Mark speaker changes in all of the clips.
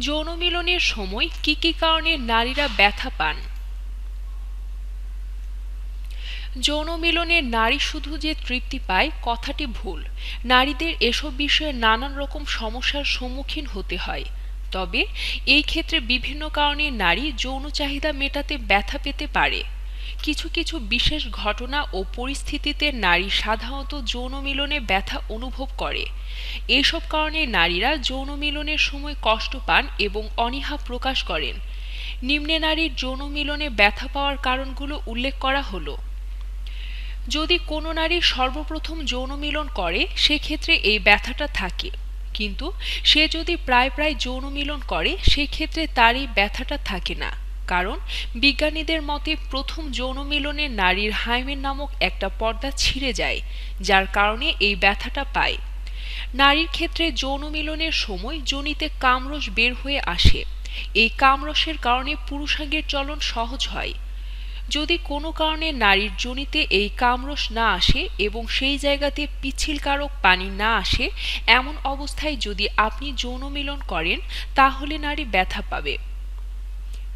Speaker 1: যৌন মিলনের সময় কি কি কারণে নারীরা ব্যথা পান? যৌন মিলনে নারী শুধু যে তৃপ্তি পায়, কথাটি ভুল। নারীদের এসব বিষয়ে নানান রকম সমস্যার সম্মুখীন হতে হয়। তবে, এই ক্ষেত্রে বিভিন্ন কারণে নারী যৌন চাহিদা মেটাতে ব্যথা পেতে পারে। কিছু কিছু বিশেষ ঘটনা ও পরিস্থিতিতে নারী সাধারণত যৌন মিলনে ব্যথা অনুভব করে। এইসব কারণে নারীরা যৌন মিলনের সময় কষ্ট পান এবং অনীহা প্রকাশ করেন। নিম্নে নারীর যৌন মিলনে ব্যথা পাওয়ার কারণগুলো উল্লেখ করা হলো। যদি কোনো নারী সর্বপ্রথম যৌন মিলন করে, সেক্ষেত্রে এই ব্যথাটা থাকে। কিন্তু সে যদি প্রায় প্রায় যৌন মিলন করে, সেক্ষেত্রে তার এই ব্যথাটা থাকে না। কারণ বিজ্ঞানীদের মতে প্রথম যৌন মিলনে নারীর হাইমেন নামক একটা পর্দা ছিঁড়ে যায়, যার কারণে এই ব্যথাটা পায়। নারীর ক্ষেত্রে যৌন মিলনের সময় যোনিতে কামরস বের হয়ে আসে। এই কামরসের কারণে পুরুষাঙ্গের চলন সহজ হয়। যদি কোনো কারণে নারীর যোনিতে এই কামরস না আসে এবং সেই জায়গাতে পিচ্ছিলকারক পানি না আসে, এমন অবস্থায় যদি আপনি যৌন মিলন করেন, তাহলে নারী ব্যথা পাবে।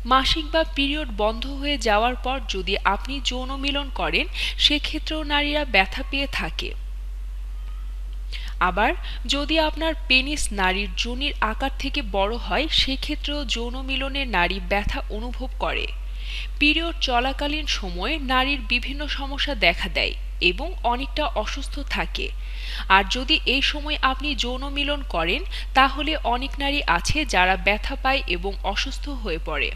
Speaker 1: মাসিক বা পিরিয়ড বন্ধ হয়ে যাওয়ার পর যদি আপনি যৌন মিলন করেন, সেক্ষেত্রেও নারীরা ব্যথা পেয়ে থাকে। আবার যদি আপনার পেনিস নারীর যোনির আকার থেকে বড় হয়, সেক্ষেত্রেও যৌন মিলনে নারী ব্যথা অনুভব করে। পিরিয়ড চলাকালীন সময়ে নারীর বিভিন্ন সমস্যা দেখা দেয় এবং অনেকটা অসুস্থ থাকে। আর যদি এই সময় আপনি যৌন মিলন করেন, তাহলে অনেক নারী আছে যারা ব্যথা পায় এবং অসুস্থ হয়ে পড়ে।